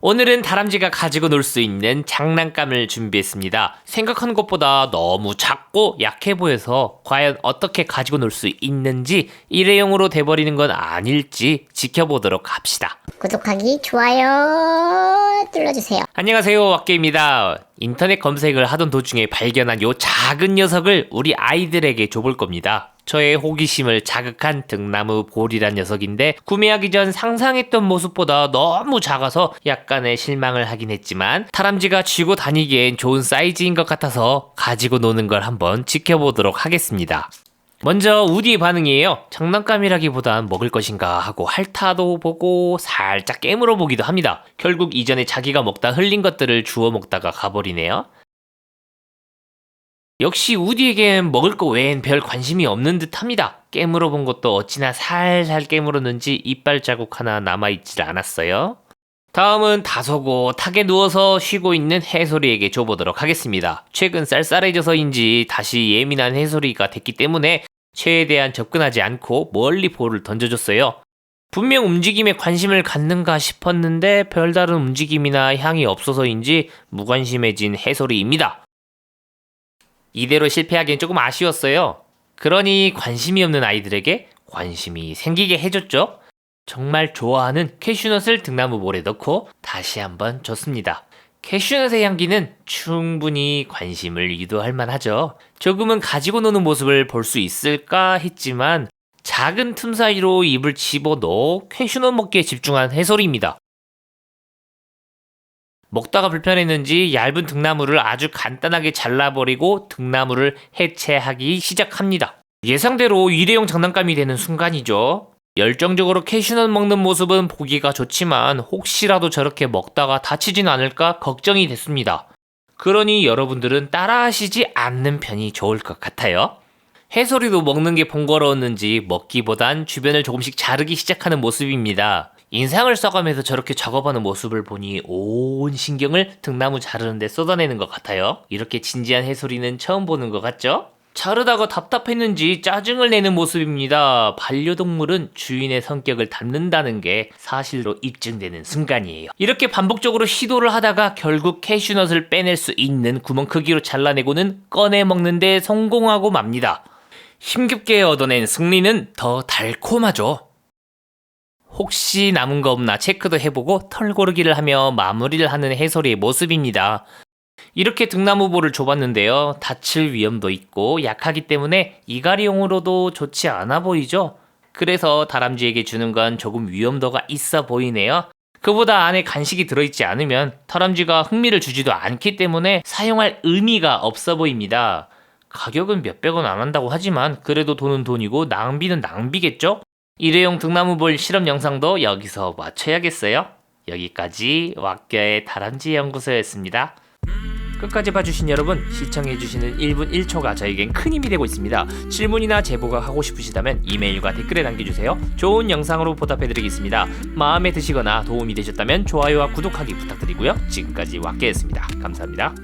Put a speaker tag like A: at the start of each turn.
A: 오늘은 다람쥐가 가지고 놀 수 있는 장난감을 준비했습니다. 생각한 것보다 너무 작고 약해 보여서 과연 어떻게 가지고 놀 수 있는지 일회용으로 돼버리는 건 아닐지 지켜보도록 합시다.
B: 구독하기, 좋아요 눌러주세요.
A: 안녕하세요, 왁게입니다. 인터넷 검색을 하던 도중에 발견한 요 작은 녀석을 우리 아이들에게 줘볼 겁니다. 저의 호기심을 자극한 등나무 볼이란 녀석인데 구매하기 전 상상했던 모습보다 너무 작아서 약간의 실망을 하긴 했지만 다람쥐가 쥐고 다니기엔 좋은 사이즈인 것 같아서 가지고 노는 걸 한번 지켜보도록 하겠습니다. 먼저 우디의 반응이에요. 장난감이라기보단 먹을 것인가 하고 핥아도 보고 살짝 깨물어 보기도 합니다. 결국 이전에 자기가 먹다 흘린 것들을 주워 먹다가 가버리네요. 역시 우디에겐 먹을 거 외엔 별 관심이 없는 듯 합니다. 깨물어 본 것도 어찌나 살살 깨물었는지 이빨 자국 하나 남아있질 않았어요. 다음은 다소고 탁에 누워서 쉬고 있는 해소리에게 줘보도록 하겠습니다. 최근 쌀쌀해져서인지 다시 예민한 해소리가 됐기 때문에 최대한 접근하지 않고 멀리 볼을 던져줬어요. 분명 움직임에 관심을 갖는가 싶었는데 별다른 움직임이나 향이 없어서인지 무관심해진 해소리입니다. 이대로 실패하기엔 조금 아쉬웠어요. 그러니 관심이 없는 아이들에게 관심이 생기게 해줬죠. 정말 좋아하는 캐슈넛을 등나무 볼에 넣고 다시 한번 줬습니다. 캐슈넛의 향기는 충분히 관심을 유도할 만하죠. 조금은 가지고 노는 모습을 볼 수 있을까 했지만 작은 틈 사이로 입을 집어 넣어 캐슈넛 먹기에 집중한 해설입니다. 먹다가 불편했는지 얇은 등나무를 아주 간단하게 잘라버리고 등나무를 해체하기 시작합니다. 예상대로 일회용 장난감이 되는 순간이죠. 열정적으로 캐슈넛 먹는 모습은 보기가 좋지만 혹시라도 저렇게 먹다가 다치진 않을까 걱정이 됐습니다. 그러니 여러분들은 따라하시지 않는 편이 좋을 것 같아요. 해소리도 먹는 게 번거로웠는지 먹기보단 주변을 조금씩 자르기 시작하는 모습입니다. 인상을 써가면서 저렇게 작업하는 모습을 보니 온 신경을 등나무 자르는데 쏟아내는 것 같아요. 이렇게 진지한 해소리는 처음 보는 것 같죠? 자르다가 답답했는지 짜증을 내는 모습입니다. 반려동물은 주인의 성격을 닮는다는 게 사실로 입증되는 순간이에요. 이렇게 반복적으로 시도를 하다가 결국 캐슈넛을 빼낼 수 있는 구멍 크기로 잘라내고는 꺼내 먹는데 성공하고 맙니다. 힘겹게 얻어낸 승리는 더 달콤하죠. 혹시 남은 거 없나 체크도 해보고 털 고르기를 하며 마무리를 하는 해설이의 모습입니다. 이렇게 등나무볼을 줘봤는데요. 다칠 위험도 있고 약하기 때문에 이갈이용으로도 좋지 않아 보이죠? 그래서 다람쥐에게 주는 건 조금 위험도가 있어 보이네요. 그보다 안에 간식이 들어있지 않으면 다람쥐가 흥미를 주지도 않기 때문에 사용할 의미가 없어 보입니다. 가격은 몇백 원 안 한다고 하지만 그래도 돈은 돈이고 낭비는 낭비겠죠? 일회용 등나무볼 실험 영상도 여기서 마쳐야겠어요. 여기까지 왁겨의 다람쥐 연구소였습니다. 끝까지 봐주신 여러분 시청해주시는 1분 1초가 저에겐 큰 힘이 되고 있습니다. 질문이나 제보가 하고 싶으시다면 이메일과 댓글에 남겨주세요. 좋은 영상으로 보답해드리겠습니다. 마음에 드시거나 도움이 되셨다면 좋아요와 구독하기 부탁드리고요. 지금까지 왁개였습니다. 감사합니다.